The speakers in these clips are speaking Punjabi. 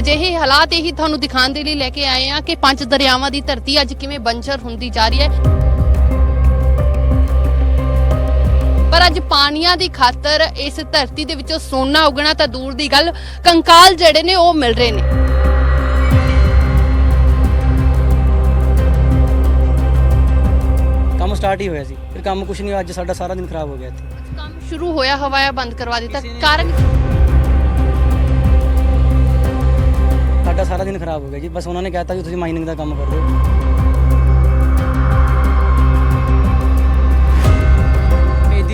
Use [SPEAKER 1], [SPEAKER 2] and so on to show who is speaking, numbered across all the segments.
[SPEAKER 1] ਅਜਿਹੇ ਹਾਲਾਤ ਇਹੀ ਤੁਹਾਨੂੰ ਦਿਖਾਉਣ ਦੇ ਲਈ ਲੈ ਕੇ ਆਏ ਆ ਕਿ ਪੰਜ ਦਰਿਆਵਾਂ ਦੀ ਧਰਤੀ ਅੱਜ ਕਿਵੇਂ ਬੰਜਰ ਹੁੰਦੀ ਜਾ ਰਹੀ ਹੈ। ਪਰ ਅੱਜ ਪਾਣੀਆਂ ਦੀ ਖਾਤਰ ਇਸ ਧਰਤੀ ਦੇ ਵਿੱਚੋਂ ਸੋਨਾ ਉਗਣਾ ਤਾਂ ਦੂਰ ਦੀ ਗੱਲ ਕੰਕਾਲ ਜਿਹੜੇ ਨੇ ਉਹ ਮਿਲ ਰਹੇ ਨੇ।
[SPEAKER 2] ਕੰਮ ਸਟਾਰਟ ਹੀ ਹੋਇਆ ਸੀ ਫਿਰ ਕੰਮ ਕੁਛ ਨਹੀਂ ਅੱਜ ਸਾਡਾ ਸਾਰਾ ਦਿਨ ਖਰਾਬ ਹੋ ਗਿਆ ਇੱਥੇ।
[SPEAKER 1] ਕੰਮ ਸ਼ੁਰੂ ਹੋਇਆ ਹਵਾਇਆ ਬੰਦ ਕਰਵਾ ਦਿੱਤਾ। ਕਾਰਨ
[SPEAKER 2] ਸਾਡਾ ਸਾਰਾ ਦਿਨ ਖਰਾਬ ਹੋ ਗਿਆ ਜੀ। ਬਸ ਉਹਨਾਂ ਨੇ ਕਹਿਤਾ ਕਿ ਤੁਸੀਂ ਮਾਈਨਿੰਗ ਦਾ ਕੰਮ ਕਰ ਰਹੇ ਹੋ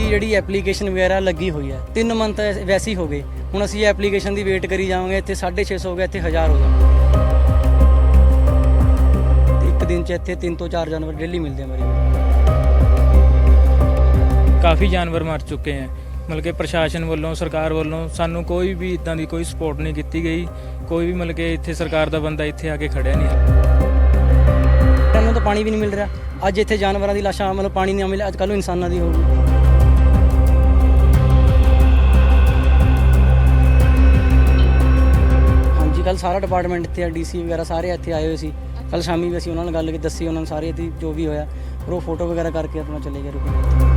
[SPEAKER 2] ਜਿਹੜੀ ਐਪਲੀਕੇਸ਼ਨ ਵਗੈਰਾ ਲੱਗੀ ਹੋਈ ਹੈ 3 ਮੰਥ ਵੈਸੇ ਹੋ ਗਏ ਹੁਣ ਅਸੀਂ ਐਪਲੀਕੇਸ਼ਨ ਦੀ ਵੇਟ ਕਰੀ ਜਾਵਾਂਗੇ, ਇੱਥੇ 650 ਹੋ ਗਿਆ, ਇੱਥੇ 1000 ਹੋ ਜਾਣਾ ਇੱਕ ਦਿਨ ਚ ਇੱਥੇ 3 ਤੋਂ 4 ਜਾਨਵਰ ਡੇਲੀ ਮਿਲਦੇ ਆ ਮੇਰੇ।
[SPEAKER 3] ਕਾਫੀ ਜਾਨਵਰ ਮਰ ਚੁੱਕੇ ਹੈ ਮਤਲਬ ਕਿ ਪ੍ਰਸ਼ਾਸਨ ਵੱਲੋਂ, ਸਰਕਾਰ ਵੱਲੋਂ ਸਾਨੂੰ ਕੋਈ ਵੀ ਇਦਾਂ ਦੀ ਕੋਈ ਸਪੋਰਟ ਨਹੀਂ ਕੀਤੀ ਗਈ। ਕੋਈ ਵੀ ਮਤਲਬ ਕਿ ਇੱਥੇ ਸਰਕਾਰ ਦਾ ਬੰਦਾ ਇੱਥੇ ਆ ਕੇ ਖੜਿਆ ਨਹੀਂ
[SPEAKER 2] ਸਾਨੂੰ ਤਾਂ ਪਾਣੀ ਵੀ ਨਹੀਂ ਮਿਲ ਰਿਹਾ। ਅੱਜ ਇੱਥੇ ਜਾਨਵਰਾਂ ਦੀ ਲਾਸ਼ਾਂ, ਮਤਲਬ ਪਾਣੀ ਨਹੀਂ ਮਿਲਿਆ। ਅੱਜ ਕੱਲ੍ਹ ਨੂੰ ਇਨਸਾਨਾਂ ਦੀ ਹੋਊਗੀ। ਹਾਂਜੀ ਕੱਲ ਸਾਰਾ ਡਿਪਾਰਟਮੈਂਟ ਇੱਥੇ ਆ ਡੀਸੀ ਵਗੈਰਾ ਸਾਰੇ ਇੱਥੇ ਆਏ ਹੋਏ ਸੀ। ਕੱਲ ਸ਼ਾਮੀ ਵੀ ਅਸੀਂ ਉਹਨਾਂ ਨਾਲ ਗੱਲ ਕੀਤੀ, ਦੱਸੀ, ਉਹਨਾਂ ਨੂੰ ਸਾਰੇ ਦੀ ਜੋ ਵੀ ਹੋਇਆ। ਫਿਰ ਉਹ ਫੋਟੋ ਵਗੈਰਾ ਕਰਕੇ ਆਪਣਾ ਚਲੇ ਗਏ ਰੁਕੇ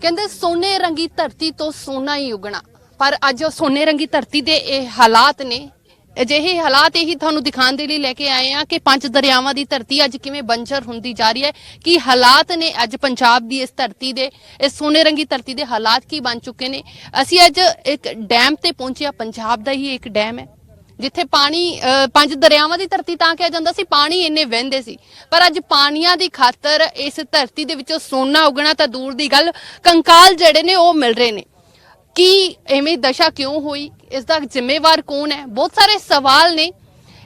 [SPEAKER 1] ਕਹਿੰਦੇ ਸੋਨੇ ਰੰਗੀ ਧਰਤੀ ਤੋਂ ਸੋਨਾ ਹੀ ਉਗਣਾ। ਪਰ ਅੱਜ ਉਹ ਸੋਨੇ ਰੰਗੀ ਧਰਤੀ ਦੇ ਇਹ ਹਾਲਾਤ ਨੇ। ਅਜਿਹੇ ਹਾਲਾਤ ਇਹੀ ਤੁਹਾਨੂੰ ਦਿਖਾਉਣ ਦੇ ਲਈ ਲੈ ਕੇ ਆਏ ਆ ਕਿ ਪੰਜ ਦਰਿਆਵਾਂ ਦੀ ਧਰਤੀ ਅੱਜ ਕਿਵੇਂ ਬੰਜਰ ਹੁੰਦੀ ਜਾ ਰਹੀ ਹੈ। ਕੀ ਹਾਲਾਤ ਨੇ ਅੱਜ ਪੰਜਾਬ ਦੀ ਇਸ ਧਰਤੀ ਦੇ? ਇਸ ਸੋਨੇ ਰੰਗੀ ਧਰਤੀ ਦੇ ਹਾਲਾਤ ਕੀ ਬਣ ਚੁੱਕੇ ਨੇ? ਅਸੀਂ ਅੱਜ ਇੱਕ ਡੈਮ ਤੇ ਪਹੁੰਚੇ ਆ ਪੰਜਾਬ ਦਾ ਹੀ ਇੱਕ ਡੈਮ ਹੈ। ਜਿੱਥੇ ਪਾਣੀ ਪੰਜ ਦਰਿਆਵਾਂ ਦੀ ਧਰਤੀ ਤਾਂ ਕਿਹਾ ਜਾਂਦਾ ਸੀ, ਪਾਣੀ ਇੰਨੇ ਵਹਿੰਦੇ ਸੀ। ਪਰ ਅੱਜ ਪਾਣੀਆਂ ਦੀ ਖਾਤਰ ਇਸ ਧਰਤੀ ਦੇ ਵਿੱਚੋਂ ਸੋਨਾ ਉਗਣਾ ਤਾਂ ਦੂਰ ਦੀ ਗੱਲ, ਕੰਕਾਲ ਜਿਹੜੇ ਨੇ ਉਹ ਮਿਲ ਰਹੇ ਨੇ। ਕੀ ਐਵੇਂ ਦਸ਼ਾ ਕਿਉਂ ਹੋਈ? ਇਸ ਦਾ ਜ਼ਿੰਮੇਵਾਰ ਕੌਣ ਹੈ? ਬਹੁਤ ਸਾਰੇ ਸਵਾਲ ਨੇ।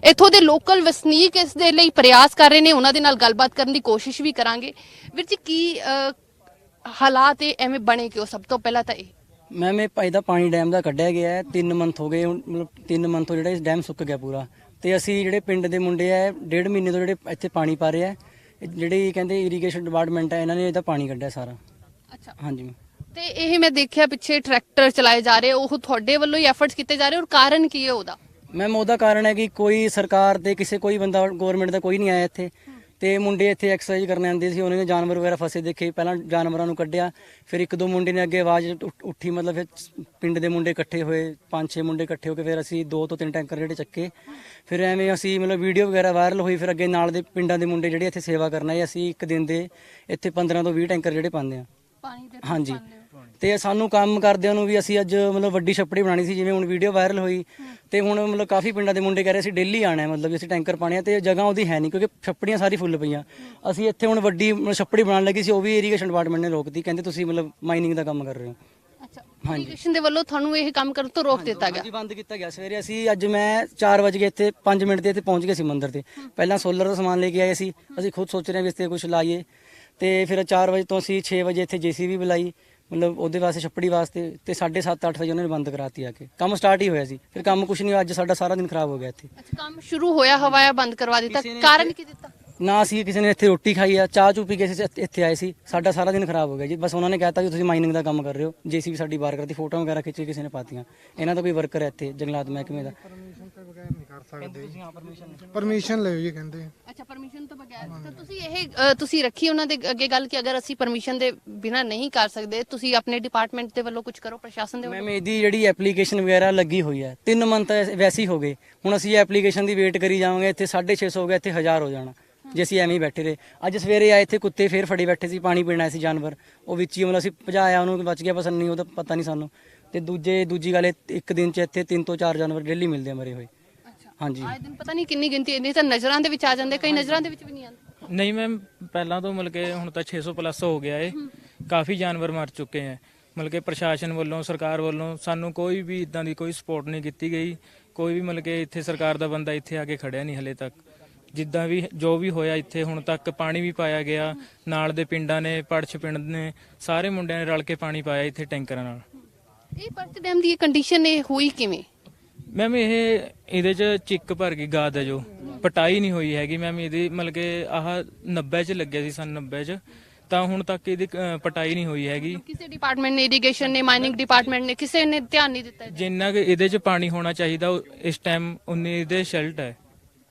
[SPEAKER 1] ਇੱਥੋਂ ਦੇ ਲੋਕਲ ਵਸਨੀਕ ਇਸ ਦੇ ਲਈ ਪ੍ਰਯਾਸ ਕਰ ਰਹੇ ਨੇ, ਉਹਨਾਂ ਦੇ ਨਾਲ ਗੱਲਬਾਤ ਕਰਨ ਦੀ ਕੋਸ਼ਿਸ਼ ਵੀ ਕਰਾਂਗੇ। ਵੀਰ ਜੀ, ਕੀ ਹਾਲਾਤ ਇਹ ਐਵੇਂ ਬਣੇ ਕਿਉਂ ਸਭ ਤੋਂ ਪਹਿਲਾਂ ਤਾਂ ਇਹ?
[SPEAKER 2] ਮੈਮ ਇਹ ਭਾਈ ਦਾ ਪਾਣੀ ਡੈਮ ਦਾ ਕੱਢਿਆ ਗਿਆ ਹੈ 3 ਮੰਥ ਹੋ ਗਏ ਹੁਣ ਮਤਲਬ 3 ਮੰਥ ਤੋਂ ਜਿਹੜਾ ਇਸ ਡੈਮ ਸੁੱਕ ਗਿਆ ਪੂਰਾ। ਤੇ ਅਸੀਂ ਜਿਹੜੇ ਪਿੰਡ ਦੇ ਮੁੰਡੇ ਆ ਡੇਢ ਮਹੀਨੇ ਤੋਂ ਜਿਹੜੇ ਇੱਥੇ ਪਾਣੀ ਪਾ ਰਹੇ ਆ ਜਿਹੜੀ ਕਹਿੰਦੇ ਇਰੀਗੇਸ਼ਨ ਡਿਪਾਰਟਮੈਂਟ ਹੈ ਇਹਨਾਂ ਨੇ ਇਹਦਾ ਪਾਣੀ ਕੱਢਿਆ ਸਾਰਾ।
[SPEAKER 1] ਅੱਛਾ।
[SPEAKER 2] ਹਾਂਜੀ
[SPEAKER 1] ਤੇ ਇਹ ਮੈਂ ਦੇਖਿਆ ਪਿੱਛੇ ਟਰੈਕਟਰ ਚਲਾਏ ਜਾ ਰਹੇ ਉਹ ਤੁਹਾਡੇ ਵੱਲੋਂ ਹੀ ਐਫਰਟਸ ਕੀਤੇ ਜਾ ਰਹੇ ਔਰ ਕਾਰਨ ਕੀ ਹੈ ਉਹਦਾ?
[SPEAKER 2] ਮੈਮ ਉਹਦਾ ਕਾਰਨ ਹੈ ਕਿ ਕੋਈ ਸਰਕਾਰ ਦੇ ਕਿਸੇ ਕੋਈ ਬੰਦਾ ਗਵਰਨਮੈਂਟ ਦਾ ਕੋਈ ਨਹੀਂ ਆਇਆ ਇੱਥੇ। ਤੇ ਮੁੰਡੇ ਇੱਥੇ ਐਕਸਰਸਾਈਜ਼ ਕਰਨ ਆਉਂਦੇ ਸੀ ਉਹਨਾਂ ਨੇ ਜਾਨਵਰ ਵਗੈਰਾ ਫਸੇ ਦੇਖੇ ਪਹਿਲਾਂ ਜਾਨਵਰਾਂ ਨੂੰ ਕੱਢਿਆ ਫਿਰ ਇੱਕ ਦੋ ਮੁੰਡੇ ਨੇ ਅੱਗੇ ਆਵਾਜ਼ ਉੱਠ- ਮਤਲਬ ਫਿਰ ਪਿੰਡ ਦੇ ਮੁੰਡੇ ਇਕੱਠੇ ਹੋਏ ਪੰਜ ਛੇ ਮੁੰਡੇ ਇਕੱਠੇ ਹੋ ਕੇ ਫਿਰ ਅਸੀਂ ਦੋ ਤੋਂ ਤਿੰਨ ਟੈਂਕਰ ਜਿਹੜੇ ਚੱਕੇ ਫਿਰ ਐਵੇਂ ਅਸੀਂ ਮਤਲਬ ਵੀਡੀਓ ਵਗੈਰਾ ਵਾਇਰਲ ਹੋਈ ਫਿਰ ਅੱਗੇ ਨਾਲ ਦੇ ਪਿੰਡਾਂ ਦੇ ਮੁੰਡੇ ਜਿਹੜੇ ਇੱਥੇ ਸੇਵਾ ਕਰਨ ਆਏ ਅਸੀਂ ਇੱਕ ਦਿਨ ਦੇ ਇੱਥੇ 15 ਤੋਂ 20 ਟੈਂਕਰ ਜਿਹੜੇ ਪਾਉਂਦੇ ਆ
[SPEAKER 1] ਪਾਣੀ ਦੇ
[SPEAKER 2] ਹਾਂਜੀ। ਤੇ ਸਾਨੂੰ ਕੰਮ ਕਰਦਿਆਂ ਨੂੰ ਵੀ ਅਸੀਂ ਅੱਜ ਮਤਲਬ ਵੱਡੀ ਛੱਪੜੀ ਬਣਾਣੀ ਸੀ ਜਿਵੇਂ ਹੁਣ ਵੀਡੀਓ ਵਾਇਰਲ ਹੋਈ ਤੇ ਹੁਣ ਮਤਲਬ ਕਾਫੀ ਪਿੰਡਾਂ ਦੇ ਮੁੰਡੇ ਕਹਿ ਰਹੇ ਸੀ ਡੇਲੀ ਆਣਾ ਹੈ ਮਤਲਬ ਵੀ ਅਸੀਂ ਟੈਂਕਰ ਪਾਣੇ ਆ ਤੇ ਜਗ੍ਹਾ ਉਹਦੀ ਹੈ ਨਹੀਂ ਕਿਉਂਕਿ ਛੱਪੜੀਆਂ ਸਾਰੀ ਫੁੱਲ ਪਈਆਂ। ਅਸੀਂ ਇੱਥੇ ਹੁਣ ਵੱਡੀ ਛੱਪੜੀ ਬਣਾਉਣ ਲੱਗੀ ਸੀ ਉਹ ਵੀ ਇਰੀਗੇਸ਼ਨ ਡਿਪਾਰਟਮੈਂਟ ਨੇ ਰੋਕਤੀ ਕਹਿੰਦੇ ਤੁਸੀਂ ਮਤਲਬ ਮਾਈਨਿੰਗ ਦਾ ਕੰਮ ਕਰ ਰਹੇ ਹੋ।
[SPEAKER 1] ਅੱਛਾ
[SPEAKER 2] ਹਾਂਜੀ।
[SPEAKER 1] ਇਰੀਗੇਸ਼ਨ ਦੇ ਵੱਲੋਂ ਤੁਹਾਨੂੰ ਇਹ ਕੰਮ ਕਰਨ ਤੋਂ ਰੋਕ ਦਿੱਤਾ ਗਿਆ?
[SPEAKER 2] ਹਾਂਜੀ ਬੰਦ ਕੀਤਾ ਗਿਆ। ਸਵੇਰੇ ਅਸੀਂ ਅੱਜ ਮੈਂ 4 ਵਜੇ ਇੱਥੇ 5 ਮਿੰਟ ਦੇ ਇੱਥੇ ਪਹੁੰਚ ਗਏ ਸੀ ਮੰਦਿਰ ਤੇ। ਪਹਿਲਾਂ ਸੋਲਰ ਦਾ ਸਮਾਨ ਲੈ ਕੇ ਆਏ ਸੀ ਅਸੀਂ ਖੁਦ ਸੋਚ ਰਹੇ ਹਾਂ ਵੀ ਇਸ ਤੇ ਕੁਝ ਲਾਈਏ। ਤੇ ਫਿਰ 4 ਵਜੇ ਤੋਂ ਅਸੀਂ 6 ਵਜੇ ਇੱਥੇ ਜੀਸੀਬੀ ਬੁਲਾਈ। ਮਤਲਬ ਉਹਦੇ ਵਾਸਤੇ ਛੱਪੜੀ ਵਾਸਤੇ ਤੇ 7:30 8 ਵਜੇ ਉਹਨਾਂ ਨੇ ਬੰਦ ਕਰਾਤੀ ਆ ਕੇ। ਕੰਮ ਸਟਾਰਟ ਹੀ ਹੋਇਆ ਸੀ। ਫਿਰ ਕੰਮ ਕੁਝ ਨਹੀਂ ਅੱਜ ਸਾਡਾ ਸਾਰਾ ਦਿਨ ਖਰਾਬ ਹੋ ਗਿਆ ਇੱਥੇ।
[SPEAKER 1] ਅੱਛਾ ਕੰਮ ਸ਼ੁਰੂ ਹੋਇਆ ਹਵਾਇਆ ਬੰਦ ਕਰਵਾ ਦਿੱਤਾ। ਕਾਰਨ ਕੀ ਦਿੱਤਾ?
[SPEAKER 2] ਨਾ ਅਸੀਂ ਕਿਸੇ ਨੇ ਇੱਥੇ ਰੋਟੀ ਖਾਈ ਆ ਚਾਹ ਚੂ ਪੀ ਕੇ ਅਸੀਂ ਇੱਥੇ ਆਏ ਸੀ। ਸਾਡਾ ਸਾਰਾ ਦਿਨ ਖਰਾਬ ਹੋ ਗਿਆ ਜੀ। ਬਸ ਉਹਨਾਂ ਨੇ ਕਹਿਤਾ ਕਿ ਤੁਸੀਂ ਮਾਈਨਿੰਗ ਦਾ ਕੰਮ ਕਰ ਰਹੇ ਹੋ। ਜੀਸੀਬੀ ਸਾਡੀ ਬਾਹਰ ਕਰਤੀ ਫੋਟੋ ਵਗੈਰਾ ਖਿੱਚ ਕੇ ਕਿਸੇ ਨੇ ਪਾਤੀਆਂ। ਇਹਨਾਂ ਦਾ ਕੋਈ ਵਰਕਰ ਹੈ ਇੱਥੇ ਜੰਗਲਾਤ ਮਹਿਕਮੇ ਦਾ।
[SPEAKER 4] ਪਰਮਿਸ਼ਨ ਲਿਓ ਜੀ ਕਹਿੰਦੇ।
[SPEAKER 1] ਅੱਛਾ ਪਰਮਿਸ਼ਨ ਤੋਂ ਬਗੈਰ। ਤਾਂ ਤੁਸੀਂ ਇਹ ਅ, ਤੁਸੀਂ ਰੱਖੀ ਉਹਨਾਂ ਦੇ ਅੱਗੇ ਗੱਲ ਕਿ ਅਗਰ ਅਸੀਂ ਪਰਮਿਸ਼ਨ ਦੇ ਬਿਨਾ ਨਹੀਂ ਕਰ ਸਕਦੇ ਤੁਸੀਂ ਆਪਣੇ ਡਿਪਾਰਟਮੈਂਟ ਦੇ ਵੱਲੋਂ ਕੁਝ ਕਰੋ ਪ੍ਰਸ਼ਾਸਨ ਦੇ ਵੱਲੋਂ?
[SPEAKER 2] ਮੈਮ ਇਹਦੀ ਜਿਹੜੀ ਐਪਲੀਕੇਸ਼ਨ ਵਗੈਰਾ ਲੱਗੀ ਹੋਈ ਹੈ 3 ਮੰਥ ਵੈਸੇ ਹੀ ਹੋ ਗਏ। ਹੁਣ ਅਸੀਂ ਐਪਲੀਕੇਸ਼ਨ ਦੀ ਵੇਟ ਕਰੀ ਜਾਵਾਂਗੇ ਇੱਥੇ 650 ਹੋ ਗਿਆ ਇੱਥੇ 1000 ਹੋ ਜਾਣਾ ਜੇ ਅਸੀਂ ਐਵੇਂ ਹੀ ਬੈਠੇ ਰਹੇ। ਅੱਜ ਸਵੇਰੇ ਆਏ ਇੱਥੇ ਕੁੱਤੇ ਫੇਰ ਫੜੀ ਬੈਠੇ ਸੀ ਪਾਣੀ ਪੀਣਾ ਸੀ ਜਾਨਵਰ। ਉਹ ਵਿੱਚ ਹੀ ਮਤਲਬ ਅਸੀਂ ਭਜਾਇਆ ਉਹਨੂੰ ਬਚ ਗਿਆ ਬਸ ਨਹੀਂ ਉਹਦਾ ਪਤਾ ਨਹੀਂ ਸਾਨੂੰ। ਤੇ ਦੂਜੇ ਦੂਜੀ ਗੱਲ ਇਹ ਇੱਕ ਦਿਨ ਚ ਇੱਥੇ 3 ਤੋਂ 4 ਜਾਨਵਰ ਡੇਲੀ ਮਿਲਦੇ ਆ ਮਰੇ ਹੋਏ। ਹਾਂਜੀ।
[SPEAKER 1] ਆਏ ਦਿਨ ਪਤਾ ਨਹੀਂ ਕਿੰਨੀ ਗਿਣਤੀ ਇੰਨੀ ਤਾਂ ਨਜ਼ਰਾਂ ਦੇ ਵਿੱਚ ਆ ਜਾਂਦੇ ਕਈ ਨਜ਼ਰਾਂ ਦੇ ਵਿੱਚ ਵੀ ਨਹੀਂ ਆਉਂਦੇ।
[SPEAKER 3] ਨਹੀਂ ਮੈਮ ਪਹਿਲਾਂ ਤੋਂ ਮਤਲਬ ਕਿ ਹੁਣ ਤਾਂ 600 ਪਲੱਸ ਹੋ ਗਿਆ ਏ। ਕਾਫੀ ਜਾਨਵਰ ਮਰ ਚੁੱਕੇ ਹੈ ਮਤਲਬ ਕਿ ਪ੍ਰਸ਼ਾਸਨ ਵੱਲੋਂ ਸਰਕਾਰ ਵੱਲੋਂ ਸਾਨੂੰ ਕੋਈ ਵੀ ਇਦਾਂ ਦੀ ਕੋਈ ਸਪੋਰਟ ਨਹੀਂ ਕੀਤੀ ਗਈ। ਕੋਈ ਵੀ ਮਤਲਬ ਕਿ ਇੱਥੇ ਸਰਕਾਰ ਦਾ ਬੰਦਾ ਇੱਥੇ ਆ ਕੇ ਖੜਿਆ ਨਹੀਂ ਹਲੇ ਤੱਕ। ਜਿੱਦਾਂ ਵੀ ਜੋ ਵੀ ਹੋਇਆ ਇੱਥੇ ਹੁਣ ਤੱਕ ਪਾਣੀ ਵੀ ਪਾਇਆ ਗਿਆ। ਨਾਲ ਦੇ ਪਿੰਡਾਂ ਨੇ ਪੜਛ ਪਿੰਡ ਨੇ ਸਾਰੇ ਮੁੰਡਿਆਂ ਨੇ ਰਲ ਕੇ ਪਾਣੀ ਪਾਇਆ ਇੱਥੇ ਟੈਂਕਰਾਂ ਨਾਲ।
[SPEAKER 1] ਇਹ ਪਰਤ ਡੈਮ ਦੀ ਕੰਡੀਸ਼ਨ ਇਹ ਹੋਈ ਕਿਵੇਂ?
[SPEAKER 3] ਮੈਮ ਇਹ ਇਹਦੇ ਚ ਚਿੱਕ ਭਰ ਗਈ ਗਾਦ ਹੈ ਜੋ ਪਟਾਈ ਨਹੀਂ ਹੋਈ ਹੈਗੀ ਮੈਮ ਇਹਦੀ ਮਤਲਬ ਕਿ ਆਹ 90 ਚ ਲੱਗਿਆ ਸੀ ਸਨ 90 ਚ। ਤਾਂ ਹੁਣ ਤੱਕ ਇਹਦੀ ਅ, ਪਟਾਈ ਨਹੀਂ ਹੋਈ ਹੈਗੀ।
[SPEAKER 1] ਕਿਸੇ ਡਿਪਾਰਟਮੈਂਟ ਨੇ ਇਰੀਗੇਸ਼ਨ ਨੇ ਮਾਈਨਿੰਗ ਡਿਪਾਰਟਮੈਂਟ ਨੇ ਕਿਸੇ ਨੇ ਧਿਆਨ ਨਹੀਂ ਦਿੱਤਾ ਇਹਦਾ।
[SPEAKER 3] ਜਿੰਨਾ ਕਿ ਇਹਦੇ 'ਚ ਪਾਣੀ ਹੋਣਾ ਚਾਹੀਦਾ ਉਹ ਇਸ ਟਾਈਮ ਉਨੀ ਇਹਦੇ ਸ਼ੈਲਟ ਹੈ।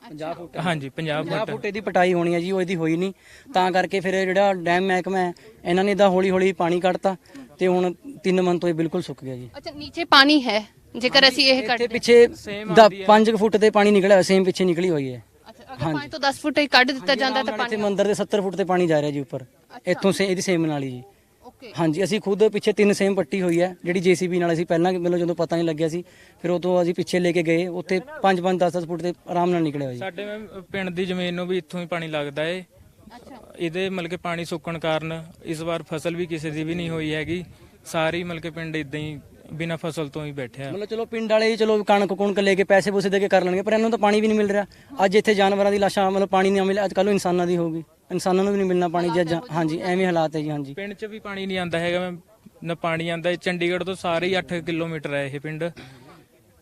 [SPEAKER 2] 50 ਫੁੱਟ
[SPEAKER 3] ਹਾਂਜੀ 50
[SPEAKER 2] 50
[SPEAKER 3] ਫੁੱਟ
[SPEAKER 2] ਫੁੱਟ ਦੀ ਪਟਾਈ ਹੋਣੀ ਹੈ ਜੀ ਉਹ ਇਹਦੀ ਹੋਈ ਨਹੀਂ। ਤਾਂ ਕਰਕੇ ਫਿਰ ਇਹ ਜਿਹੜਾ ਡੈਮ ਮਹਿਕਮਾ ਹੈ ਇਹਨਾਂ ਨੇ ਤਾਂ ਹੌਲੀ ਹੌਲੀ ਪਾਣੀ ਕੱਢਤਾ ਤੇ ਹੁਣ 3 ਮਨ ਤੋਂ ਇਹ ਬਿਲਕੁਲ ਸੁੱਕ ਗਿਆ ਜੀ।
[SPEAKER 1] ਅੱਛਾ ਨੀਚੇ ਪਾਣੀ ਹੈ? ਜੇਕਰ ਅਸੀਂ ਇਹ
[SPEAKER 2] ਇੱਥੇ
[SPEAKER 1] ਕੱਢਦੇ
[SPEAKER 2] ਪਿੱਛੇ 5 ਫੁੱਟ ਤੇ ਪਾਣੀ ਨਿਕਲਿਆ ਸੇਮ ਪਿੱਛੇ ਨਿਕਲੀ ਹੋਈ ਹੈ।
[SPEAKER 1] ਅੱਛਾ ਅਗਰ 5 ਤੋਂ 10 ਫੁੱਟ ਹੀ ਕੱਢ ਦਿੱਤਾ ਜਾਂਦਾ ਤਾਂ
[SPEAKER 2] ਇੱਥੇ
[SPEAKER 1] ਪਾਣੀ
[SPEAKER 2] ਮੰਦਰ ਦੇ 70 ਫੁੱਟ ਤੇ ਪਾਣੀ ਜਾ ਰਿਹਾ ਜੀ ਉੱਪਰ। ਇੱਥੋਂ ਸੇ ਇਹਦੀ ਸੇਮ ਨਾਲੀ ਜੀ।
[SPEAKER 1] ਓਕੇ
[SPEAKER 2] ਹਾਂਜੀ ਅਸੀਂ ਖੁਦ ਪਿੱਛੇ ਤਿੰਨ ਸੇਮ ਪੱਟੀ ਹੋਈ ਹੈ ਜਿਹੜੀ ਜੀਸੀਬੀ ਨਾਲ ਅਸੀਂ ਪਹਿਲਾਂ ਮਤਲਬ ਜਦੋਂ ਪਤਾ ਨਹੀਂ ਲੱਗਿਆ ਸੀ ਫਿਰ ਉਹ ਤੋਂ ਅਸੀਂ ਪਿੱਛੇ ਲੈ ਕੇ ਗਏ ਉੱਥੇ 5 5 10 10 ਫੁੱਟ ਤੇ ਆਰਾਮ ਨਾਲ ਨਿਕਲਿਆ ਹੋਇਆ ਜੀ।
[SPEAKER 3] ਸਾਡੇ ਮੈਮ ਪਿੰਡ ਦੀ ਜ਼ਮੀਨ ਨੂੰ ਵੀ ਇੱਥੋਂ ਹੀ ਪਾਣੀ ਲੱਗਦਾ ਏ।
[SPEAKER 1] ਅੱਛਾ।
[SPEAKER 3] ਇਹਦੇ ਮਤਲਬ ਕਿ ਪਾਣੀ ਸੁੱਕਣ ਕਾਰਨ ਇਸ ਵਾਰ ਫਸਲ ਵੀ ਕਿਸੇ ਦੀ ਵੀ ਨਹੀਂ ਹੋਈ ਹੈਗੀ। ਸਾਰੀ ਮਤਲਬ ਕਿ ਪਿੰਡ ਇਦਾਂ ਹੀ ਬਿਨਾਂ ਫਸਲ ਤੋਂ ਹੀ ਬੈਠਿਆ।
[SPEAKER 2] ਮਤਲਬ ਚਲੋ ਪਿੰਡ ਵਾਲੇ ਹੀ ਚਲੋ ਕਣਕ ਕੁਣਕ ਲੈ ਕੇ ਪੈਸੇ ਪੂਸੇ ਦੇ ਕੇ ਕਰ ਲੈਣਗੇ ਪਰ ਇਹਨਾਂ ਨੂੰ ਤਾਂ ਪਾਣੀ ਵੀ ਨਹੀਂ ਮਿਲ ਰਿਹਾ। ਅੱਜ ਇੱਥੇ ਜਾਨਵਰਾਂ ਦੀ ਲਾਸ਼ਾਂ ਮਤਲਬ ਪਾਣੀ ਨਹੀਂ ਮਿਲਿਆ ਅੱਜ ਕੱਲ੍ਹ ਨੂੰ ਇਨਸਾਨਾਂ ਦੀ ਹੋਊਗੀ ਇਨਸਾਨਾਂ ਨੂੰ ਵੀ ਨਹੀਂ ਮਿਲਣਾ ਪਾਣੀ ਜੇ ਹਾਂਜੀ ਐਵੇਂ ਹਾਲਾਤ ਹੈ ਜੀ ਹਾਂਜੀ।
[SPEAKER 3] ਪਿੰਡ 'ਚ ਵੀ ਪਾਣੀ ਨਹੀਂ ਆਂਦਾ ਹੈਗਾ ਮੈਮ ਨਾ ਪਾਣੀ ਆਂਦਾ। ਚੰਡੀਗੜ੍ਹ ਤੋਂ ਸਾਰੇ ਹੀ 8 ਕਿਲੋਮੀਟਰ ਹੈ ਇਹ ਪਿੰਡ।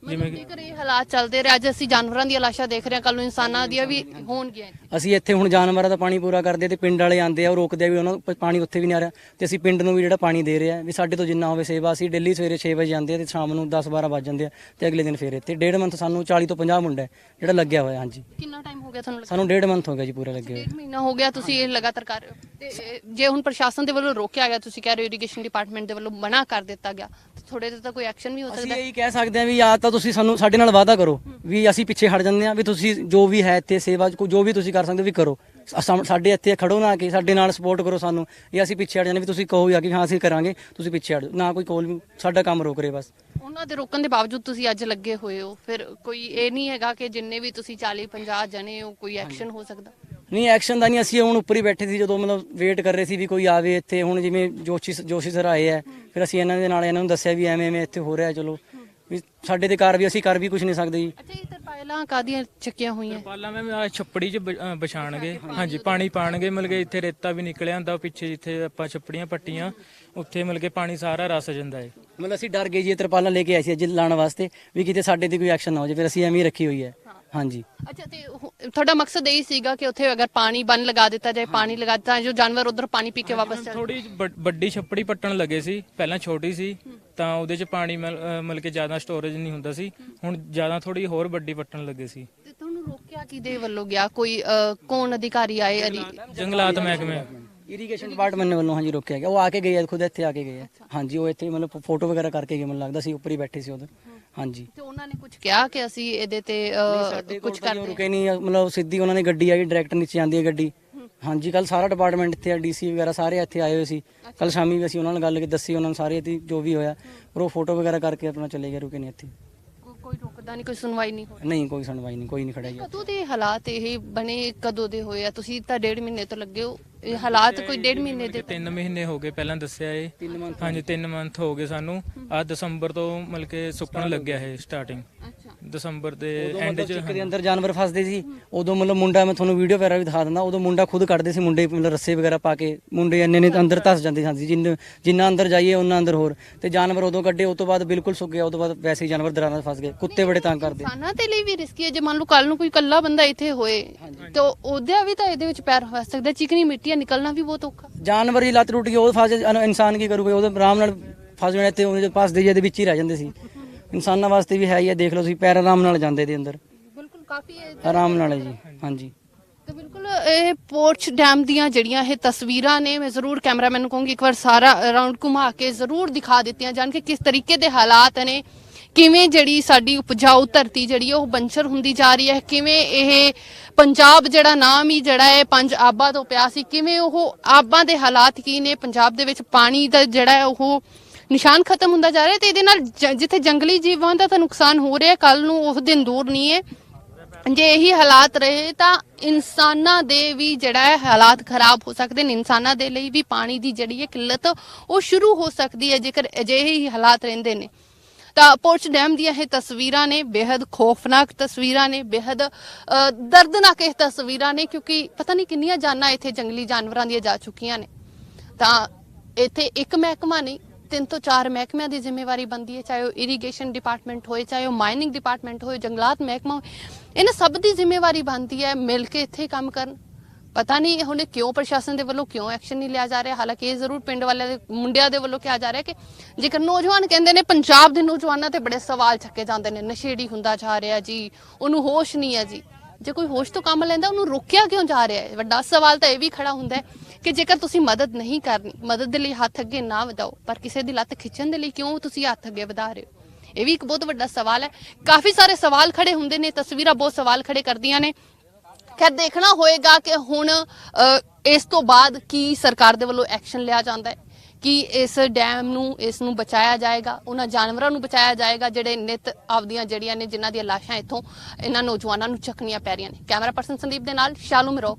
[SPEAKER 1] ਜਿਵੇਂ ਜੇਕਰ ਇਹ ਹਾਲਾਤ ਚੱਲਦੇ ਰਹੇ ਅੱਜ ਅਸੀਂ ਜਾਨਵਰਾਂ ਦੀਆਂ ਲਾਸ਼ਾਂ ਦੇਖ ਰਹੇ ਹਾਂ ਕੱਲ ਨੂੰ ਇਨਸਾਨਾਂ ਦੀਆਂ ਵੀ ਹੋਣਗੀਆਂ ਇੱਥੇ।
[SPEAKER 2] ਅਸੀਂ ਇੱਥੇ ਹੁਣ ਜਾਨਵਰਾਂ ਦਾ ਪਾਣੀ ਪੂਰਾ ਕਰਦੇ ਤੇ ਪਿੰਡ ਵਾਲੇ ਆਂਦੇ ਆ ਉਹ ਰੋਕਦੇ ਆ ਵੀ ਉਹਨਾਂ ਨੂੰ ਪਾਣੀ ਉੱਥੇ ਵੀ ਨਹੀਂ ਆ ਰਿਹਾ ਤੇ ਅਸੀਂ ਪਿੰਡ ਨੂੰ ਵੀ ਜਿਹੜਾ ਪਾਣੀ ਦੇ ਰਹੇ ਆ ਵੀ ਸਾਡੇ ਤੋਂ ਜਿੰਨਾ ਹੋਵੇ ਸੇਵਾ ਅਸੀਂ ਡੇਲੀ ਸਵੇਰੇ 6 ਵਜੇ ਜਾਂਦੇ ਆ ਤੇ ਸ਼ਾਮ ਨੂੰ 10 12 ਵੱਜ ਜਾਂਦੇ ਆ ਤੇ ਅਗਲੇ ਦਿਨ ਫੇਰ ਇੱਥੇ। ਡੇਢ ਮੰਥ ਸਾਨੂੰ 40 ਤੋਂ 50 ਮੁੰਡਾ ਹੈ ਜਿਹੜਾ ਲੱਗਿਆ ਹੋਇਆ ਹਾਂਜੀ।
[SPEAKER 1] ਕਿੰਨਾ ਟਾਈਮ ਹੋ ਗਿਆ ਤੁਹਾਨੂੰ
[SPEAKER 2] ਸਾਨੂੰ ਡੇਢ ਮੰਥ ਹੋ ਗਿਆ ਜੀ ਪੂਰਾ ਲੱਗੇ ਹੋਏ
[SPEAKER 1] ਡੇਢ ਮਹੀਨਾ ਹੋ ਗਿਆ ਤੁਸੀਂ ਇਹ ਲਗਾਤਾਰ ਕਰ ਰਹੇ ਹੋ। ਤੇ ਇਹ ਜੇ ਹੁਣ ਪ੍ਰਸ਼ਾਸਨ ਦੇ ਵੱਲੋਂ ਰੋਕਿਆ ਗਿਆ ਤੁਸੀਂ ਕਹਿ ਰਹੇ ਹੋ ਇਰੀਗੇਸ਼ਨ ਡਿਪਾਰਟਮੈਂਟ ਦੇ ਵੱਲੋਂ ਮਨਾ ਕਰ ਦਿੱਤਾ ਗਿਆ ਥੋੜੇ ਤੇ ਤਾਂ ਕੋਈ ਐਕਸ਼ਨ ਵੀ ਹੋ
[SPEAKER 2] ਅਸੀਂ
[SPEAKER 1] ਸਕਦਾ ਹੈ?
[SPEAKER 2] ਇਹੀ ਕਹਿ ਸਕਦੇ ਹਾਂ ਵੀ ਜਾਂ ਤਾਂ ਤੁਸੀਂ ਸਾਨੂੰ ਸਾਡੇ ਨਾਲ ਵਾਅਦਾ ਕਰੋ ਵੀ ਅਸੀਂ ਪਿੱਛੇ ਹਟ ਜਾਂਦੇ ਹਾਂ ਵੀ ਤੁਸੀਂ ਜੋ ਵੀ ਹੈ ਇੱਥੇ ਸੇਵਾ ਕੋ ਜੋ ਵੀ ਤੁਸੀਂ ਕਰ ਸਕਦੇ ਹੋ ਵੀ ਕਰੋ। ਸਾ- ਸਾਡੇ ਇੱਥੇ ਖੜੋ ਨਾ ਕਿ ਸਾਡੇ ਨਾਲ ਸਪੋਰਟ ਕਰੋ ਸਾਨੂੰ ਜਾਂ ਅਸੀਂ ਪਿੱਛੇ ਹਟ ਜਾਂਦੇ ਵੀ ਤੁਸੀਂ ਕਹੋ ਜਾਂ ਕਿ ਹਾਂ ਅਸੀਂ ਕਰਾਂਗੇ ਤੁਸੀਂ ਪਿੱਛੇ ਹਟ ਜਾਓ। ਨਾ ਕੋਈ ਕੋਲ ਵੀ ਸਾਡਾ ਕੰਮ ਰੋਕ ਰਹੇ ਬਸ।
[SPEAKER 1] ਉਹਨਾਂ ਦੇ ਰੋਕਣ ਦੇ ਬਾਵਜੂਦ ਤੁਸੀਂ ਅੱਜ ਲੱਗੇ ਹੋਏ ਹੋ ਫਿਰ ਕੋਈ ਇਹ ਨਹੀਂ ਹੈਗਾ ਕਿ ਜਿੰਨੇ ਵੀ ਤੁਸੀਂ 40 50 ਜਣੇ ਹੋ ਕੋਈ ਐਕਸ਼ਨ ਹੋ ਸਕਦਾ?
[SPEAKER 2] ਨਹੀਂ ਐਕਸ਼ਨ ਦਾ ਨਹੀਂ ਅਸੀਂ ਹੁਣ ਉੱਪਰ ਹੀ ਬੈਠੇ ਸੀ ਜਦੋਂ ਮਤਲਬ ਵੇਟ ਕਰ ਰਹੇ ਸੀ ਵੀ ਕੋਈ ਆਵੇ ਇੱਥੇ ਹੁਣ ਜਿਵੇਂ ਜੋਸ਼ੀ ਜੋਸ਼ੀ ਸਰ ਆਏ ਆ ਫਿਰ ਅਸੀਂ ਇਹਨਾਂ ਦੇ ਨਾਲ ਇਹਨਾਂ ਨੂੰ ਦੱਸਿਆ ਵੀ ਐਵੇਂ ਐਵੇਂ ਇੱਥੇ ਹੋ ਰਿਹਾ ਚਲੋ। ਵੀ ਸਾਡੇ ਤੇ ਕਾਰ ਵੀ ਅਸੀਂ ਕਰ ਵੀ ਕੁਝ ਨਹੀਂ ਸਕਦੇ ਜੀ।
[SPEAKER 1] ਅੱਛਾ ਇਹ ਤਰਪਾਲਾਂ ਕਾਦੀਆਂ ਚੱਕੀਆਂ ਹੋਈਆਂ?
[SPEAKER 3] ਪਾਲਾ ਮੈਮ ਆ ਛੱਪੜੀ 'ਚ ਵਿਛਾਣਗੇ। ਹਾਂਜੀ ਪਾਣੀ ਪਾਣਗੇ ਮਤਲਬ ਕਿ ਇੱਥੇ ਰੇਤਾ ਵੀ ਨਿਕਲਿਆ ਹੁੰਦਾ ਪਿੱਛੇ ਜਿੱਥੇ ਆਪਾਂ ਛੱਪੜੀਆਂ ਪੱਟੀਆਂ ਉੱਥੇ ਮਤਲਬ ਕਿ ਪਾਣੀ ਸਾਰਾ ਰਸ ਜਾਂਦਾ ਹੈ
[SPEAKER 2] ਮਤਲਬ ਅਸੀਂ ਡਰ ਗਏ ਜੀ ਇਹ ਤਰਪਾਲਾਂ ਲੈ ਕੇ ਆਏ ਸੀ ਅੱਜ ਲਾਉਣ ਵਾਸਤੇ ਵੀ ਕਿਤੇ ਸਾਡੇ ਤੇ ਕੋਈ ਐਕਸ਼ਨ ਨਾ ਹੋ ਜਾਵੇ ਫਿਰ ਅਸੀਂ ਐਵੇਂ ਹੀ ਰੱਖੀ ਹੋਈ ਹੈ। ਹਾਂਜੀ।
[SPEAKER 1] ਅੱਛਾ ਤੇ ਤੁਹਾਡਾ ਮਕਸਦ ਇਹ ਸੀਗਾ ਕਿ ਉੱਥੇ ਅਗਰ ਪਾਣੀ ਬੰਨ ਲਗਾ ਦਿੱਤਾ ਜਾਏ ਪਾਣੀ ਲਗਾ ਦਿੱਤਾ ਜੋ ਜਾਨਵਰ ਉਧਰ ਪਾਣੀ ਪੀ ਕੇ ਵਾਪਸ ਚਲੇ
[SPEAKER 3] ਥੋੜੀ ਵੱਡੀ ਛੱਪੜੀ ਪੱਟਣ ਲੱਗੇ ਸੀ ਪਹਿਲਾਂ ਛੋਟੀ ਸੀ। ਤਾਂ ਉਹਦੇ 'ਚ ਪਾਣੀ ਮਲ- ਕਿ ਜ਼ਿਆਦਾ ਸਟੋਰੇਜ ਨਹੀਂ ਹੁੰਦਾ ਸੀ। ਹੁਣ ਜ਼ਿਆਦਾ ਥੋੜੀ ਹੋਰ ਵੱਡੀ ਪੱਟਣ ਲੱਗੇ ਸੀ।
[SPEAKER 1] ਤੇ ਤੁਹਾਨੂੰ ਰੋਕਿਆ ਕਿਹਦੇ ਵੱਲੋਂ ਗਿਆ? ਕੋਈ ਕੌਣ ਅਧਿਕਾਰੀ ਆਏ?
[SPEAKER 3] ਜੰਗਲਾਤ ਮਹਿਕਮੇ।
[SPEAKER 2] ਇਰੀਗੇਸ਼ਨ ਡਿਪਾਰਟਮੈਂਟ ਵੱਲੋਂ ਹਾਂਜੀ ਰੋਕਿਆ ਗਿਆ। ਉਹ ਆ ਕੇ ਗਏ ਆ ਖੁਦ ਇੱਥੇ ਆ ਕੇ ਗਏ ਆ। ਹਾਂਜੀ ਉਹ ਇੱਥੇ ਮਤਲਬ ਫੋਟੋ ਵਗੈਰਾ ਕਰਕੇ ਗਏ ਮੈਨੂੰ ਲੱਗਦਾ ਸੀ ਉੱਪਰ ਹੀ ਬੈਠੇ ਸੀ ਉਧਰ। ਹਾਂਜੀ।
[SPEAKER 1] ਤੇ ਉਹਨਾਂ ਨੇ ਕੁਝ ਕਿਹਾ ਕਿ ਅਸੀਂ ਇਹਦੇ ਤੇ ਕੁਝ
[SPEAKER 2] ਕੁਝ
[SPEAKER 1] ਕਰਦੇ
[SPEAKER 2] ਰੁਕੇ ਨਹੀਂ ਮਤਲਬ ਸਿੱਧੀ ਉਹਨਾਂ ਨੇ ਗੱਡੀ ਆਈ ਡਾਇਰੈਕਟ ਨੀਚੇ ਜਾਂਦੀ ਹੈ ਗੱਡੀ। ਹਾਂਜੀ ਕੱਲ ਸਾਰਾ ਡਿਪਾਰਟਮੈਂਟ ਇੱਥੇ ਆ ਡੀਸੀ ਵਗੈਰਾ ਸਾਰੇ ਇੱਥੇ ਆਏ ਹੋਏ ਸੀ। ਕੱਲ ਸ਼ਾਮੀ ਵੀ ਅਸੀਂ ਉਹਨਾਂ ਨਾਲ ਗੱਲ ਕੀਤੀ ਦੱਸੀ ਉਹਨਾਂ ਨੂੰ ਸਾਰੇ ਦੀ ਜੋ ਵੀ ਹੋਇਆ। ਪਰ ਉਹ ਫੋਟੋ ਵਗੈਰਾ ਕਰਕੇ ਆਪਣਾ ਚਲੇ ਗਏ ਰੁਕੇ ਨਹੀਂ ਇੱਥੇ।
[SPEAKER 1] ਕੋ- ਕੋਈ ਰੁਕਦਾ ਨਹੀਂ ਕੋਈ ਸੁਣਵਾਈ ਨਹੀਂ ਹੋ ਰਹੀ।
[SPEAKER 2] ਨਹੀਂ ਕੋਈ ਸੁਣਵਾਈ ਨਹੀਂ ਕੋਈ ਨਹੀਂ ਖੜਾ ਜੀ
[SPEAKER 1] ਕਦੋਂ ਦੇ ਹਾਲਾਤ ਇਹ ਬਣੇ ਕਦੋਂ ਦੇ ਹੋਏ ਆ? ਤੁਸੀਂ ਤਾਂ ਡੇਢ ਮਹੀਨੇ ਤੋਂ ਲੱਗੇ ਹੋ। ਇਹ ਹਾਲਾਤ ਕੋਈ ਡੇਢ ਮਹੀਨੇ ਦੇ
[SPEAKER 3] 3 ਮਹੀਨੇ ਹੋ ਗਏ ਪਹਿਲਾਂ ਦੱਸਿਆ ਇਹ। ਹਾਂਜੀ 3 ਮੰਥ ਹੋ ਗਏ ਸਾਨੂੰ। ਆ ਦਸੰਬਰ ਤੋਂ ਮਤਲਬ ਕਿ ਸੁੱਕਣ ਲੱਗਿਆ ਇਹ ਸਟਾਰਟਿੰਗ
[SPEAKER 1] ਅੱਛਾ
[SPEAKER 3] ਦਸੰਬਰ ਦੇ ਐਂਡ 'ਚ
[SPEAKER 2] ਦੇ ਅੰਦਰ ਜਾਨਵਰ ਫਸਦੇ ਸੀ ਉਦੋਂ ਮਤਲਬ ਮੁੰਡਾ ਮੈਂ ਤੁਹਾਨੂੰ ਵੀਡੀਓ ਵਗੈਰਾ ਵੀ ਦਿਖਾ ਦਿੰਦਾ ਉਦੋਂ ਮੁੰਡਾ ਖੁਦ ਕੱਢਦੇ ਸੀ ਮੁੰਡੇ ਮਤਲਬ ਰੱਸੇ ਵਗੈਰਾ ਪਾ ਕੇ ਮੁੰਡੇ ਇੰਨੇ ਨੇ ਅੰਦਰ ਧਸ ਜਾਂਦੇ ਸੀ ਜਿੰਨ ਜਿੰਨਾ ਅੰਦਰ ਜਾਈਏ ਉਹਨਾਂ ਅੰਦਰ ਹੋਰ। ਤੇ ਜਾਨਵਰ ਉਦੋਂ ਕੱਢੇ ਉਸ ਤੋਂ ਬਾਅਦ ਬਿਲਕੁਲ ਸੁੱਕ ਗਿਆ ਉਸ ਤੋਂ ਬਾਅਦ ਵੈਸੇ ਹੀ ਜਾਨਵਰ ਦਰਾਂ ਫਸ ਗਏ ਕੁੱਤੇ ਬੜੇ ਤੰਗ ਕਰਦੇ।
[SPEAKER 1] ਇਨਸਾਨਾਂ ਦੇ ਲਈ ਵੀ ਰਿਸਕੀ ਹੈ ਜੇ ਮੰਨ ਲਓ ਕੱਲ ਨੂੰ ਕੋਈ ਇਕੱਲਾ ਬੰਦਾ ਇੱਥੇ ਹੋਏ ਤਾਂ ਉਹਦਾ ਵੀ ਤਾਂ ਇਹਦੇ ਵਿੱਚ ਪੈਰ ਫਸ ਸਕਦਾ ਚਿਕਨੀ ਮਿੱਟੀ ਆ ਨਿਕਲਣਾ ਵੀ ਬਹੁਤ ਔਖਾ।
[SPEAKER 2] ਜਾਨਵਰ ਦੀ ਲੱਤ ਟੁੱਟ ਗਈ ਉਹ ਫਸ ਇਨਸਾਨ ਕੀ ਕਰੂਗਾ ਉਹਦੇ ਆਰਾਮ ਨਾਲ ਫਸ ਜਾਣੇ ਤੇ ਉਹਦੇ ਪਾਸ ਦੇ ਜਿਹਦੇ ਵਿੱਚ ਹੀ ਰਹਿ ਜਾਂਦੇ ਸੀ। ਇਨਸਾਨਾਂ ਵਾਸਤੇ ਵੀ ਹੈ ਹੀ ਹੈ ਦੇਖ ਲਓ ਤੁਸੀਂ ਪੈਰ ਆਰਾਮ ਨਾਲ ਜਾਂਦੇ ਦੇ ਅੰਦਰ।
[SPEAKER 1] ਬਿਲਕੁਲ ਕਾਫੀ
[SPEAKER 2] ਆਰਾਮ ਨਾਲ ਹੈ ਜੀ ਹਾਂਜੀ।
[SPEAKER 1] ਤੇ ਬਿਲਕੁਲ ਇਹ ਪੋਰਚ ਡੈਮ ਦੀਆਂ ਜਿਹੜੀਆਂ ਇਹ ਤਸਵੀਰਾਂ ਨੇ ਮੈਂ ਜ਼ਰੂਰ ਕੈਮਰਾਮੈਨ ਨੂੰ ਕਹੂੰਗੀ ਇੱਕ ਵਾਰ ਸਾਰਾ ਅਰਾਊਂਡ ਘੁਮਾ ਕੇ ਜ਼ਰੂਰ ਦਿਖਾ ਦਿੱਤੀਆਂ ਜਾਣ ਕਿ ਕਿਸ ਤਰੀਕੇ ਦੇ ਹਾਲਾਤ ਨੇ ਕਿਵੇਂ ਜਿਹੜੀ ਸਾਡੀ ਉਪਜਾਊ ਧਰਤੀ ਜਿਹੜੀ ਉਹ ਬੰਚਰ ਹੁੰਦੀ ਜਾ ਰਹੀ ਹੈ ਕਿਵੇਂ ਇਹ ਪੰਜਾਬ ਜਿਹੜਾ ਨਾਮ ਹੀ ਜਿਹੜਾ ਹੈ ਪੰਜ ਆਬਾਂ ਤੋਂ ਪਿਆ ਸੀ ਕਿਵੇਂ ਉਹ ਆਬਾਂ ਦੇ ਹਾਲਾਤ ਕੀ ਨੇ ਪੰਜਾਬ ਦੇ ਵਿੱਚ ਪਾਣੀ ਦਾ ਜਿਹੜਾ ਉਹ ਨਿਸ਼ਾਨ ਖਤਮ ਹੁੰਦਾ ਜਾ ਰਿਹਾ ਤੇ ਇਹਦੇ ਨਾਲ ਜਿੱਥੇ ਜੰਗਲੀ ਜੀਵਾਂ ਦਾ ਤਾਂ ਨੁਕਸਾਨ ਹੋ ਰਿਹਾ ਕੱਲ ਨੂੰ ਉਹ ਦਿਨ ਦੂਰ ਨਹੀਂ ਹੈ। ਜੇ ਇਹੀ ਹਾਲਾਤ ਰਹੇ ਤਾਂ ਇਨਸਾਨਾਂ ਦੇ ਵੀ ਜਿਹੜਾ ਹੈ ਹਾਲਾਤ ਖਰਾਬ ਹੋ ਸਕਦੇ ਨੇ। ਇਨਸਾਨਾਂ ਦੇ ਲਈ ਵੀ ਪਾਣੀ ਦੀ ਜਿਹੜੀ ਹੈ ਕਿੱਲਤ, ਉਹ ਸ਼ੁਰੂ ਹੋ ਸਕਦੀ ਹੈ ਜੇਕਰ ਅਜਿਹੇ ਹੀ ਹਾਲਾਤ ਰਹਿੰਦੇ ਨੇ। ਤਾਂ ਪੋਰਚ ਡੈਮ ਦੀਆਂ ਇਹ ਤਸਵੀਰਾਂ ਨੇ ਬੇहद ਖੋਫਨਾਕ ਤਸਵੀਰਾਂ ਨੇ ਬੇहद ਦਰਦਨਾਕ ਇਹ ਤਸਵੀਰਾਂ ਨੇ, ਕਿਉਂਕਿ ਪਤਾ ਨਹੀਂ ਕਿੰਨੀਆਂ ਜਾਨਾਂ ਇੱਥੇ ਜੰਗਲੀ ਜਾਨਵਰਾਂ ਦੀਆਂ ਜਾ ਚੁੱਕੀਆਂ ਨੇ। ਤਾਂ ਇੱਥੇ ਇੱਕ ਮਹਿਕਮਾ ਨਹੀਂ ਤਿੰਨ ਤੋਂ ਚਾਰ ਮਹਿਕਮਿਆਂ ਦੀ ਜ਼ਿੰਮੇਵਾਰੀ ਬਣਦੀ ਹੈ, ਚਾਹੇ ਉਹ ਇਰੀਗੇਸ਼ਨ ਡਿਪਾਰਟਮੈਂਟ ਹੋਏ, ਚਾਹੇ ਉਹ ਮਾਈਨਿੰਗ ਡਿਪਾਰਟਮੈਂਟ ਹੋਏ, ਜੰਗਲਾਤ ਮਹਿਕਮਾ ਹੋਏ, ਇਹਨਾਂ ਸਭ ਦੀ ਜ਼ਿੰਮੇਵਾਰੀ ਬਣਦੀ ਹੈ ਮਿਲ ਕੇ ਇੱਥੇ ਕੰਮ ਕਰਨ। ਪਤਾ ਨਹੀਂ ਹੁਣ ਕਿਉਂ ਪ੍ਰਸ਼ਾਸਨ ਦੇ ਵੱਲੋਂ ਕਿਉਂ ਐਕਸ਼ਨ ਨਹੀਂ ਲਿਆ ਜਾ ਰਿਹਾ, ਹਾਲਾਂਕਿ ਇਹ ਜ਼ਰੂਰ ਪਿੰਡ ਵਾਲਿਆਂ ਦੇ, ਮੁੰਡਿਆਂ ਦੇ ਵੱਲੋਂ ਕਿਹਾ ਜਾ ਰਿਹਾ ਕਿ ਜੇਕਰ ਨੌਜਵਾਨ ਕਹਿੰਦੇ ਨੇ, ਪੰਜਾਬ ਦੇ ਨੌਜਵਾਨਾਂ ਤੇ ਬੜੇ ਸਵਾਲ ਚੱਕੇ ਜਾਂਦੇ ਨੇ, ਨਸ਼ੇੜੀ ਹੁੰਦਾ ਜਾ ਰਿਹਾ ਜੀ, ਉਹਨੂੰ ਹੋਸ਼ ਨਹੀਂ ਹੈ ਜੀ। ਜੇ ਕੋਈ ਹੋਸ਼ ਤੋਂ ਕੰਮ ਲੈਂਦਾ, ਉਹਨੂੰ ਰੋਕਿਆ ਕਿਉਂ ਜਾ ਰਿਹਾ ਹੈ? ਵੱਡਾ ਸਵਾਲ ਤਾਂ ਇਹ ਵੀ ਖੜਾ ਹੁੰਦਾ ਹੈ ਕਿ ਜੇਕਰ ਤੁਸੀਂ ਮਦਦ ਨਹੀਂ ਕਰਨੀ, ਮਦਦ ਦੇ ਲਈ ਹੱਥ ਅੱਗੇ ਨਾ ਵਧਾਓ, ਪਰ ਕਿਸੇ ਦੀ ਲੱਤ ਖਿੱਚਣ ਦੇ ਲਈ ਕਿਉਂ ਤੁਸੀਂ ਹੱਥ ਅੱਗੇ ਵਧਾ ਰਹੇ ਹੋ? ਇਹ ਵੀ ਇੱਕ ਬਹੁਤ ਵੱਡਾ ਸਵਾਲ ਹੈ। ਕਾਫੀ ਸਾਰੇ ਸਵਾਲ ਖੜੇ ਹੁੰਦੇ ਨੇ, ਤਸਵੀਰਾਂ ਬਹੁਤ ਸਵਾਲ ਖੜੇ ਕਰਦੀਆਂ ਨੇ। ਖੈਰ, ਦੇਖਣਾ ਹੋਏਗਾ ਕਿ ਹੁਣ ਇਸ ਤੋਂ ਬਾਅਦ ਕੀ ਸਰਕਾਰ ਦੇ ਵੱਲੋਂ ਐਕਸ਼ਨ ਲਿਆ ਜਾਂਦਾ ਹੈ? ਕਿ ਇਸ ਡੈਮ ਨੂੰ, ਇਸ ਨੂੰ ਬਚਾਇਆ ਜਾਏਗਾ? ਉਹਨਾਂ ਜਾਨਵਰਾਂ ਨੂੰ ਬਚਾਇਆ ਜਾਏਗਾ? ਜਿਹੜੇ ਨਿਤ ਆਪਦੀਆਂ ਜਿਹੜੀਆਂ ਨੇ, ਜਿਨ੍ਹਾਂ ਦੀਆਂ ਲਾਸ਼ਾਂ ਇੱਥੋਂ ਇਹਨਾਂ ਨੌਜਵਾਨਾਂ ਨੂੰ ਚੱਕਣੀਆਂ ਪੈ ਰਹੀਆਂ ਨੇ। ਕੈਮਰਾ ਪਰਸਨ ਸੰਦੀਪ ਦੇ ਨਾਲ, ਸ਼ਾਲੂ ਮਰੋ